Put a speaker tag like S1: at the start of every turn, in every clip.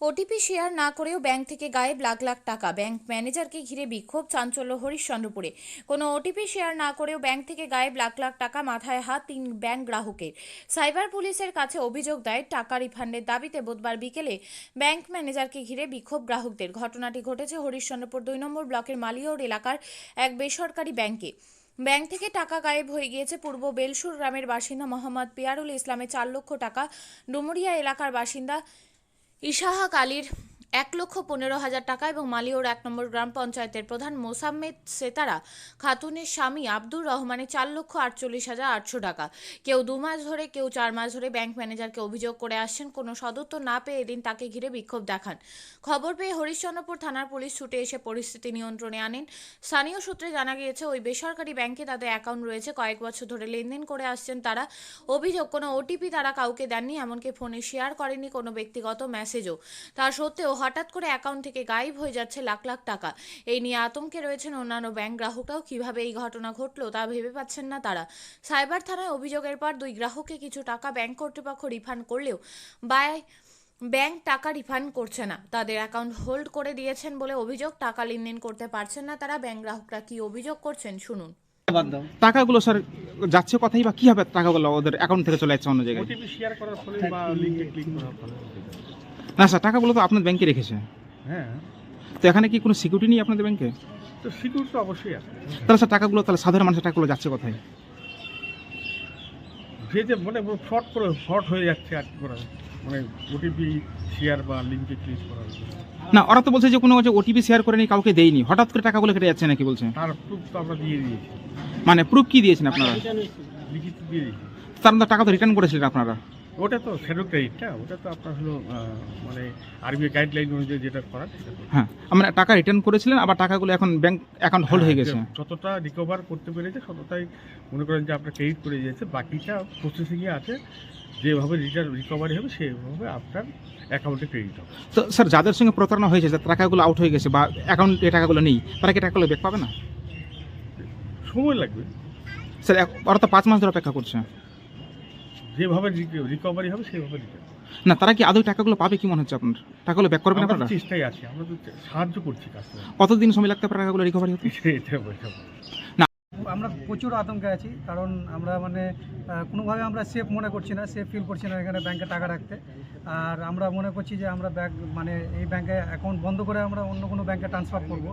S1: OTP share না করেও bank থেকে গায়েব লাখ লাখ টাকা। ব্যাংক ম্যানেজারকে ঘিরে বিক্ষোভ চাঞ্চল্য হরিশ্চন্দ্রপুরে। কোনো ওটিপি শেয়ার না করেও ব্যাংক থেকে গায়েব লাখ লাখ টাকা মাথায় হাত তিন ব্যাংক গ্রাহকের। সাইবার পুলিশের কাছে অভিযোগ দেয়, টাকা রিফান্ডের দাবিতে বুধবার বিকেলে ব্যাংক ম্যানেজারকে ঘিরে বিক্ষোভ গ্রাহকদের। ঘটনাটি ঘটেছে হরিশ্চন্দ্রপুর দুই নম্বর ব্লকের মালিয়র এলাকার এক বেসরকারি ব্যাংকে ব্যাংক থেকে টাকা গায়েব হয়ে গিয়েছে পূর্ব বেলসুর গ্রামের বাসিন্দা মোহাম্মদ পিয়ারুল ইসলামের চার লক্ষ টাকা। ডুমুরিয়া এলাকার বাসিন্দা ইশাহাক আলীর এক লক্ষ পনেরো হাজার টাকা এবং মালিওর এক নম্বর গ্রাম পঞ্চায়েতের প্রধান মোসাম্মেদ সেতারা, খাতুনের স্বামী আব্দুর রহমানের চার লক্ষ আটচল্লিশ হাজার আটশো টাকা। কেউ দু মাস ধরে, কেউ চার মাস ধরে ব্যাংক ম্যানেজারকে অভিযোগ করে আসছেন, কোনো সদুত্তর না পেয়ে এদিন তাকে ঘিরে বিক্ষোভ দেখান। খবর পেয়ে হরিশ্চন্দ্রপুর থানার পুলিশ ছুটে এসে পরিস্থিতি নিয়ন্ত্রণে আনেন। স্থানীয় সূত্রে জানা গিয়েছে, ওই বেসরকারি ব্যাংকে তাদের অ্যাকাউন্ট রয়েছে। কয়েক বছর ধরে লেনদেন করে আসছেন তারা। অভিযোগ, কোনো ওটিপি তারা কাউকে দেননি, এমনকি ফোনে শেয়ার করেনি কোনো ব্যক্তিগত মেসেজও। তা সত্ত্বেও হঠাৎ করে অ্যাকাউন্ট থেকে গায়েব হয়ে যাচ্ছে লাখ লাখ টাকা। এই নিয়ে আতঙ্কে রয়েছেন অন্যান্য ব্যাংক গ্রাহকরাও। কীভাবে এই ঘটনা ঘটলো তা ভেবে পাচ্ছেন না তারা। সাইবার থানায় অভিযোগের পর দুই গ্রাহককে কিছু টাকা ব্যাংক কর্তৃপক্ষ রিফান্ড করলেও বাই ব্যাংক টাকা রিফান্ড করছে না। তাদের অ্যাকাউন্ট হোল্ড করে দিয়েছেন বলে অভিযোগ। টাকা লেনদেন করতে পারছেন না তারা। ব্যাংক গ্রাহকরা কি অভিযোগ করছেন শুনুন।
S2: টাকাগুলো স্যার যাচ্ছে কথাই বা কীভাবে টাকাগুলো ওদের অ্যাকাউন্ট থেকে চলে যাচ্ছে অন্য জায়গায়?
S3: শেয়ার করার ফলে বা লিঙ্কে ক্লিক করার ফলে?
S2: না স্যার টাকাগুলো তো আপনার ব্যাংকে রেখেছে।
S3: হ্যাঁ।
S2: তো এখানে কি কোনো সিকিউরিটি নেই আপনাদের ব্যাংকে
S3: তো সিকিউরিটি তো অবশ্যই আছে।
S2: তাহলে স্যার টাকাগুলো তাহলে সাধারণ মানুষের টাকাগুলো যাচ্ছে কোথায়?
S3: যে যে মানে ফ্রড করে ফ্রড হয়ে যাচ্ছে আর কি করা মানে ওটিপি শেয়ার বা লিঙ্কে ক্লিক জন্য।
S2: না ওরা তো বলছে যে কোনো যে ওটিপি শেয়ার করেনি কাউকে দেয়নি। হঠাৎ করে টাকাগুলো কেটে যাচ্ছে নাকি বলছে?
S3: তার প্রুফ তো আমরা দিয়ে দিয়েছি।
S2: মানে প্রুফ কি দিয়েছেন আপনারা?
S3: লিখিত দিয়ে দিয়েছি।
S2: তার টাকা তো রিটার্ন করেছিলেন আপনারা।
S3: ওটা তো শ্যাডো ক্রেডিটটা ওটা তো আপনার হলো মানে আরবিআই গাইডলাইন অনুযায়ী যেটা করার।
S2: হ্যাঁ আমরা টাকা রিটার্ন করেছিলেন আবার টাকাগুলো এখন ব্যাংক অ্যাকাউন্ট হোল্ড হয়ে গেছে।
S3: হ্যাঁ, যতটা রিকভার করতে পেরেছে ততটাই মনে করেন যে আপনার ক্রেডিট করে দিয়েছে বাকিটা প্রসেসিংয়ে আছে যেভাবে রিটার্ন রিকভারি হবে সেভাবে আপনার অ্যাকাউন্টে ক্রেডিট হবে।
S2: তো স্যার যাদের সঙ্গে প্রতারণা হয়েছে যে টাকাগুলো আউট হয়ে গেছে বা অ্যাকাউন্টে টাকাগুলো নেই তারা কি টাকাগুলো ব্যাক পাবে না?
S3: সময় লাগবে।
S2: স্যার এক- ওরা তো পাঁচ মাস ধরে অপেক্ষা করছে।
S3: যেভাবে রিকভারি হবে সেভাবে রিটার্ন
S2: না তারা কি আদৌ টাকাগুলো পাবে কি মনে হচ্ছে আপনার? টাকাগুলো ব্যাক করবেন আপনারা?
S3: তো চেষ্টায় আছি আমরা তো সাহায্য করছি কাস্টমার
S2: কতদিন সময় লাগতে পারে টাকাগুলো রিকভারি হতে?
S3: বোঝাবো
S4: আমরা প্রচুর আতঙ্কে আছি, কারণ আমরা মানে কোনোভাবে আমরা সেফ মনে করছি না সেফ ফিল করছি না এখানে ব্যাংকে টাকা রাখতে। আর আমরা মনে করছি যে আমরা ব্যাংক মানে এই ব্যাংকে অ্যাকাউন্ট বন্ধ করে আমরা অন্য কোনো ব্যাংকে ট্রান্সফার করব।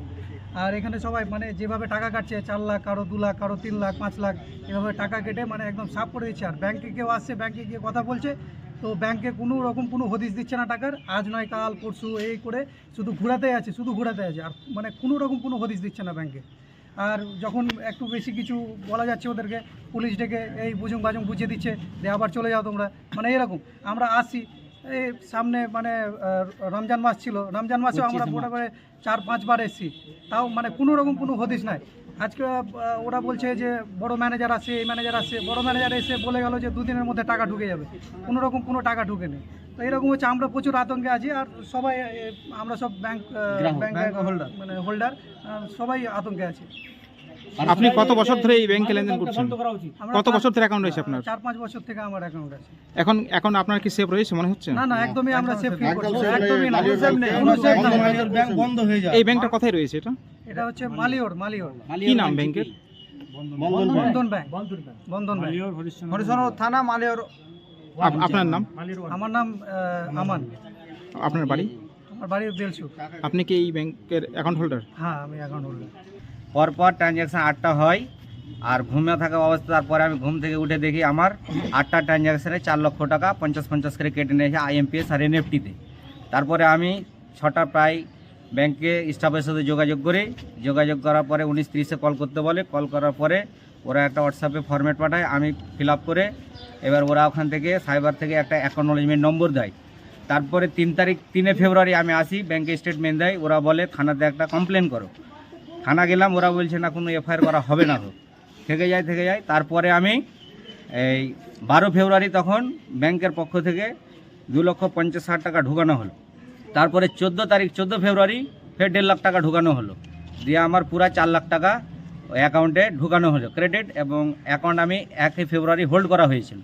S4: আর এখানে সবাই মানে যেভাবে টাকা কাটছে, চার লাখ কারও, দু লাখ কারও, তিন লাখ, পাঁচ লাখ, এভাবে টাকা কেটে মানে একদম সাফ করে দিচ্ছে। আর ব্যাংকে কেউ আসছে ব্যাংকে গিয়ে কথা বলছে, তো ব্যাংকে কোনো রকম কোনো হদিস দিচ্ছে না টাকার। আজ নয়, কাল, পরশু, এই করে শুধু ঘোরাতে আছে, শুধু ঘোরাতে আছে। আর মানে কোনো রকম কোনো হদিস দিচ্ছে না ব্যাংকে আর যখন একটু বেশি কিছু বলা যাচ্ছে ওদেরকে পুলিশ ডেকে এই বুঝুম বাজুম বুঝিয়ে দিচ্ছে যে আবার চলে যাও তোমরা। মানে এরকম। আমরা আসি এই সামনে মানে রমজান মাস ছিল। রমজান মাসেও আমরা মোটামুটি চার পাঁচবার এসেছি। তাও মানে কোনো রকম কোনো হদিস নাই। আজকে ওরা বলছে যে বড় ম্যানেজার আছে এই ম্যানেজার আছে বড় ম্যানেজার এসে বলে গেল যে দুদিনের মধ্যে টাকা ঢুকে যাবে। কোনো রকম কোনো টাকা ঢুকে নেই। তো এরকম হচ্ছে আমরা প্রচুর আতঙ্কে আছি আর সবাই আমরা সব ব্যাংক ব্যাংক হোল্ডার মানে হোল্ডার সবাই আতঙ্কে আছে।
S2: আপনি কত বছর ধরে এই ব্যাংকে লেনদেন করছেন? কত বছর ধরে অ্যাকাউন্ট রয়েছে আপনার?
S4: চার পাঁচ বছর থেকে আমার অ্যাকাউন্ট আছে
S2: এখন এখন আপনার কি সেভ রয়েছে মনে হচ্ছে?
S4: না না একদমই আমরা সেফ ফিল করছি
S5: একদম
S4: না,
S5: safe
S4: একদমই না
S5: নেই,
S4: কোনো safe নেই, কোনো safe নেই।
S5: ব্যাংক বন্ধ হয়ে যায়
S2: এই ব্যাংকটা কোথায় রয়েছে এটা?
S4: এটা হচ্ছে মালিওর মালিওর।
S2: কি নাম ব্যাংকের?
S5: Bandhan bank.
S4: Bandhan bank. Bandhan bank.
S6: Harishchandra থানা মালিয়র
S2: আপনার নাম?
S4: আমার নাম আমান।
S2: আপনার বাড়ি?
S4: আমার বাড়ি বেলসু
S2: আপনি কি এই ব্যাংকের অ্যাকাউন্ট হোল্ডার
S4: হ্যাঁ আমি অ্যাকাউন্ট হোল্ডার
S6: পরপর ট্রানজ্যাকশন আটটা হয়। আর ঘুমে থাকা অবস্থা তারপরে আমি ঘুম থেকে উঠে দেখি আমার আটটা ট্রানজ্যাকশনে চার লক্ষ টাকা পঞ্চাশ পঞ্চাশ করে কেটে নিয়েছে আইএমপিএস আর এনএফটিতে তারপরে আমি ছটা প্রায় ব্যাংকে স্টাফের সাথে যোগাযোগ করি। যোগাযোগ করার পরে উনিশ তিরিশে কল করতে বলে। কল করার পরে ওরা একটা হোয়াটসঅ্যাপে ফরম্যাট পাঠায়, আমি ফিল করে এবার ওরা ওখান থেকে সাইবার থেকে একটা অ্যাকনোলেজমেন্ট নম্বর দেয়। তারপরে তিন তারিখ, তিনে ফেব্রুয়ারি আমি আসি, ব্যাংকে স্টেটমেন্ট দেয়। ওরা বলে, থানাতে একটা কমপ্লেন করো। থানা গেলাম, ওরা বলছে, না, কোনো এফআইআর করা হবে না তো থেকে যায় থেকে যায়। তারপরে আমি এই বারো ফেব্রুয়ারি তখন ব্যাংকের পক্ষ থেকে দু লক্ষ পঞ্চাশ ষাট টাকা ঢুকানো হলো। তারপরে চোদ্দ তারিখ, চোদ্দ ফেব্রুয়ারি ফের দেড় লাখ টাকা ঢুকানো হলো। দিয়ে আমার পুরা চার লাখ টাকা অ্যাকাউন্টে ঢুকানো হলো ক্রেডিট এবং অ্যাকাউন্ট আমি একই ফেব্রুয়ারি হোল্ড করা হয়েছিল।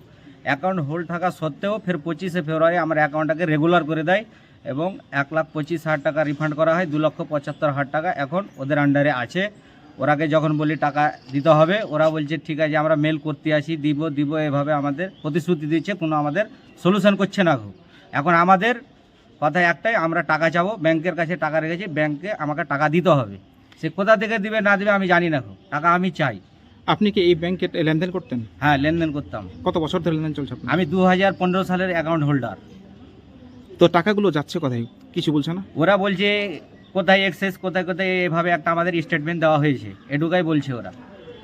S6: অ্যাকাউন্ট হোল্ড থাকা সত্ত্বেও ফের পঁচিশে ফেব্রুয়ারি আমার অ্যাকাউন্টটাকে রেগুলার করে দেয়। এবং এক লাখ পঁচিশ হাজার টাকা রিফান্ড করা হয় দু লক্ষ পঁচাত্তর হাজার টাকা এখন ওদের আন্ডারে আছে। ওরাকে যখন বলি টাকা দিতে হবে ওরা বলছে ঠিক আছে আমরা মেল করতে আসি দিব দিব এভাবে আমাদের প্রতিশ্রুতি দিচ্ছে কোনো আমাদের সলিউশন করছে না খুব এখন আমাদের কথা একটাই আমরা টাকা চাবো ব্যাংকের কাছে টাকা রেখেছি ব্যাংকে আমাকে টাকা দিতে হবে। সে কোথা থেকে দিবে না দিবে আমি জানি না টাকা আমি চাই।
S2: আপনি কি এই ব্যাংকে লেনদেন করতেন?
S6: হ্যাঁ লেনদেন করতাম।
S2: কত বছর ধরে লেনদেন চলছে
S6: আমি দু হাজার পনেরো সালের অ্যাকাউন্ট হোল্ডার
S2: তো টাকাগুলো যাচ্ছে কোথায়? কিছু বলছে না?
S6: ওরা বলছে, কোথায় এক্সেস কোথায় কোথায়, এভাবে একটা আমাদের স্টেটমেন্ট দেওয়া হয়েছে। এটুকাই বলছে ওরা।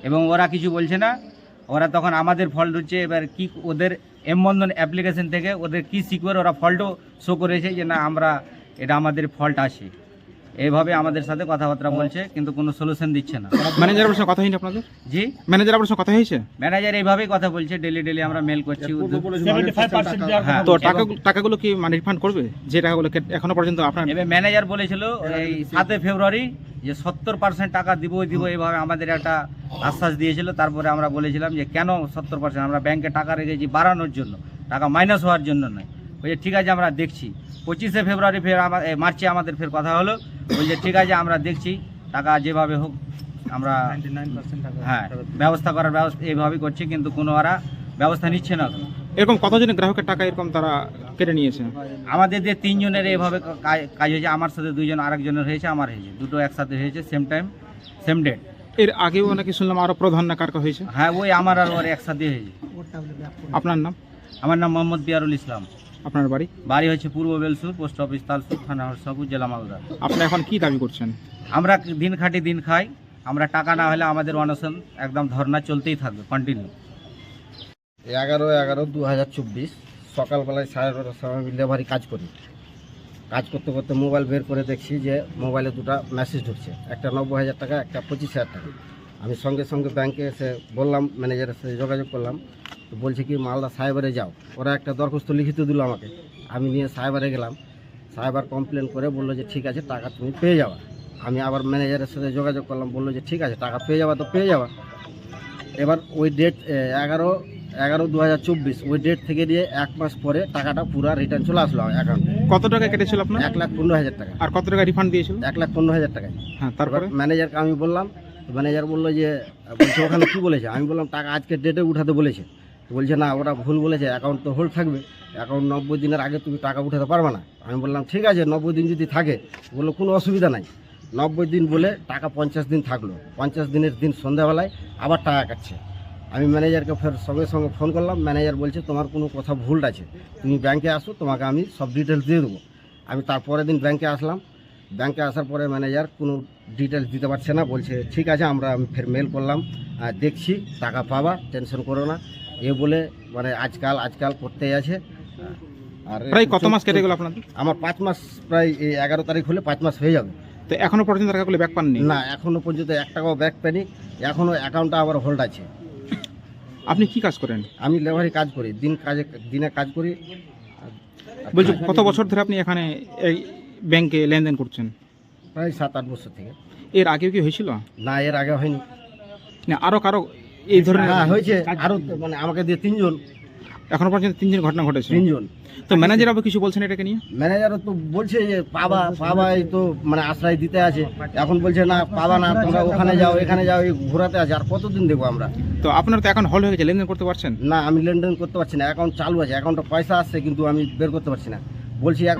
S6: এবং ওরা কিছু বলছে না। ওরা তখন আমাদের ফল্ট হচ্ছে, এবার কি ওদের এম বন্ধন অ্যাপ্লিকেশন থেকে ওদের কি সিকিউর ওরা ফল্টও শো করেছে যে না, আমরা, এটা আমাদের ফল্ট আছে। এইভাবে আমাদের সাথে কথাবার্তা বলছে কিন্তু কোনো সলিউশন দিচ্ছে না।
S2: ম্যানেজার আপনার কথা হয়নি আপনাদের?
S6: জি?
S2: ম্যানেজার আপনার সঙ্গে কথা হয়েছে?
S6: ম্যানেজার এইভাবেই কথা বলছে ডেলি ডেলি আমরা মেল করছি হ্যাঁ
S2: তো টাকা টাকাগুলো কি মানে রিফান্ড করবে? যে টাকাগুলো কে- এখনও পর্যন্ত আপনার
S6: এবার ম্যানেজার বলেছিল এই সাতই ফেব্রুয়ারি যে সত্তর পার্সেন্ট টাকা দিব দিব এইভাবে আমাদের একটা আশ্বাস দিয়েছিল। তারপরে আমরা বলেছিলাম যে কেন সত্তর পার্সেন্ট আমরা ব্যাংকে টাকা রেখেছি বাড়ানোর জন্য। টাকা মাইনাস হওয়ার জন্য নয়। বলছে ঠিক আছে আমরা দেখছি। পঁচিশে ফেব্রুয়ারি ফের আমার মার্চে আমাদের ফের কথা হলো। বলছে ঠিক আছে আমরা দেখছি টাকা যেভাবে হোক আমরা হ্যাঁ ব্যবস্থা করার ব্যবস্থা এইভাবেই করছি কিন্তু কোনো ওরা ব্যবস্থা নিচ্ছে না
S2: এরকম কতজনের গ্রাহকের টাকা এরকম তারা কেটে নিয়েছে?
S6: আমাদের যে তিনজনের এইভাবে কাজ হয়েছে আমার সাথে দুইজন আরেকজনের হয়েছে আমার হয়েছে। দুটো একসাথে হয়েছে সেম টাইম সেম ডেট
S2: এর আগেও নাকি শুনলাম আরও প্রধান না কার কার হয়েছে?
S6: হ্যাঁ ওই আমার আর ওর একসাথে হয়েছে।
S2: আপনার নাম?
S6: আমার নাম মোহাম্মদ বিয়ারুল ইসলাম।
S2: আপনার বাড়ি?
S6: বাড়ি হচ্ছে পূর্ব বেলসুর পোস্ট অফিস তালসুর থানা হরসাপুর জেলা মালদা।
S2: আপনি এখন কি দাবি করছেন?
S6: আমরা দিন খাটি দিন খাই আমরা টাকা না হলে আমাদের অনশন একদম ধর্না চলতেই থাকবে কন্টিনিউ
S5: এগারো এগারো দু হাজার চব্বিশ সকালবেলায় সাড়ে নটার সময় লেবারি কাজ করি। কাজ করতে করতে মোবাইল বের করে দেখছি যে মোবাইলে দুটো মেসেজ ঢুকছে। একটা নব্বই হাজার টাকা একটা পঁচিশ হাজার টাকা। আমি সঙ্গে সঙ্গে ব্যাংকে এসে বললাম ম্যানেজারের সাথে যোগাযোগ করলাম। তো বলছে কি মালদা সাইবারে যাও। ওরা একটা দরখাস্ত লিখিত দিল আমাকে। আমি নিয়ে সাইবারে গেলাম। সাইবার কমপ্লেন করে বলল যে ঠিক আছে টাকা তুমি পেয়ে যাওয়া আমি আবার ম্যানেজারের সাথে যোগাযোগ করলাম বলল যে ঠিক আছে টাকা পেয়ে যাবা তো পেয়ে যাওয়া এবার ওই ডেট এগারো এগারো দু হাজার চব্বিশ ওই ডেট থেকে দিয়ে এক মাস পরে টাকাটা পুরো রিটার্ন চলে আসলো অ্যাকাউন্টে
S2: কত টাকা কেটেছিল আপনার?
S5: এক লাখ পনেরো হাজার টাকা।
S2: আর কত টাকা রিফান্ড দিয়েছিল?
S5: এক লাখ পনেরো হাজার টাকা
S2: হ্যাঁ
S5: তারপরে? ম্যানেজারকে আমি বললাম ম্যানেজার বলল যে, বলছে, ওখানে কী বলেছে? আমি বললাম, টাকা আজকে ডেটে উঠাতে বলেছে। বলছে, না ওরা ভুল বলেছে অ্যাকাউন্ট তো হোল্ড থাকবে। অ্যাকাউন্ট নব্বই দিনের আগে তুমি টাকা উঠাতে পারবে না। আমি বললাম, ঠিক আছে, নব্বই দিন যদি থাকে, বলল, কোনো অসুবিধা নাই। নব্বই দিন বলে টাকা পঞ্চাশ দিন থাকল। পঞ্চাশ দিনের দিন সন্ধ্যাবেলায় আবার টাকা কাটছে। আমি ম্যানেজারকে ফের সঙ্গে সঙ্গে ফোন করলাম। ম্যানেজার বলছে, তোমার কোনো কথা ভুল আছে। তুমি ব্যাংকে আসো, তোমাকে আমি সব ডিটেলস দিয়ে দেবো। আমি তারপরের দিন ব্যাংকে আসলাম। ব্যাংকে আসার পরে ম্যানেজার কোনো ডিটেলস দিতে পারছে না বলছে ঠিক আছে আমরা আমি ফের মেল করলাম আর দেখছি টাকা পাবা টেনশন করো না। এ বলে মানে আজকাল আজকাল করতেই আছে। আর
S2: প্রায় কত মাস কেটে গেল আপনাদের?
S5: আমার পাঁচ মাস প্রায় এই এগারো তারিখ হলে পাঁচ মাস হয়ে যাবে।
S2: তো এখনও পর্যন্ত টাকাগুলো ব্যাক পাননি?
S5: না এখনও পর্যন্ত এক টাকাও ব্যাক পেনি এখনও অ্যাকাউন্টটা আবার হোল্ড আছে।
S2: আপনি কি কাজ করেন?
S5: আমি লেবারি কাজ করি দিন কাজে দিনে কাজ করি।
S2: বলছি কত বছর ধরে আপনি এখানে এই ব্যাংকে লেনদেন করছেন?
S5: প্রায় সাত আট বছর থেকে।
S2: এর আগেও কি হয়েছিল?
S5: না এর আগে হয়নি।
S2: না আরও কারও এই ধরনের
S5: হ্যাঁ হয়েছে। আরও তো মানে আমাকে দিয়ে তিনজন।
S2: এখনও পর্যন্ত তিনজন ঘটনা ঘটেছে।
S5: তিনজন।
S2: তো ম্যানেজার আবার কিছু বলছেন এটাকে নিয়ে?
S5: ম্যানেজার তো বলছে যে পাবা পাবাই তো মানে আশ্রয় দিতে আছে। এখন বলছে না পাবা না তোমরা ওখানে যাও এখানে যাও এই ঘোরাতে আছে। আর কতদিন দেখব আমরা?
S2: তো আপনার তো এখন হল হয়ে গেছে লেনদেন করতে পারছেন?
S5: না আমি লেনদেন করতে পারছি না। অ্যাকাউন্ট চালু আছে অ্যাকাউন্টে পয়সা আসছে কিন্তু আমি বের করতে পারছি না। বলছি এক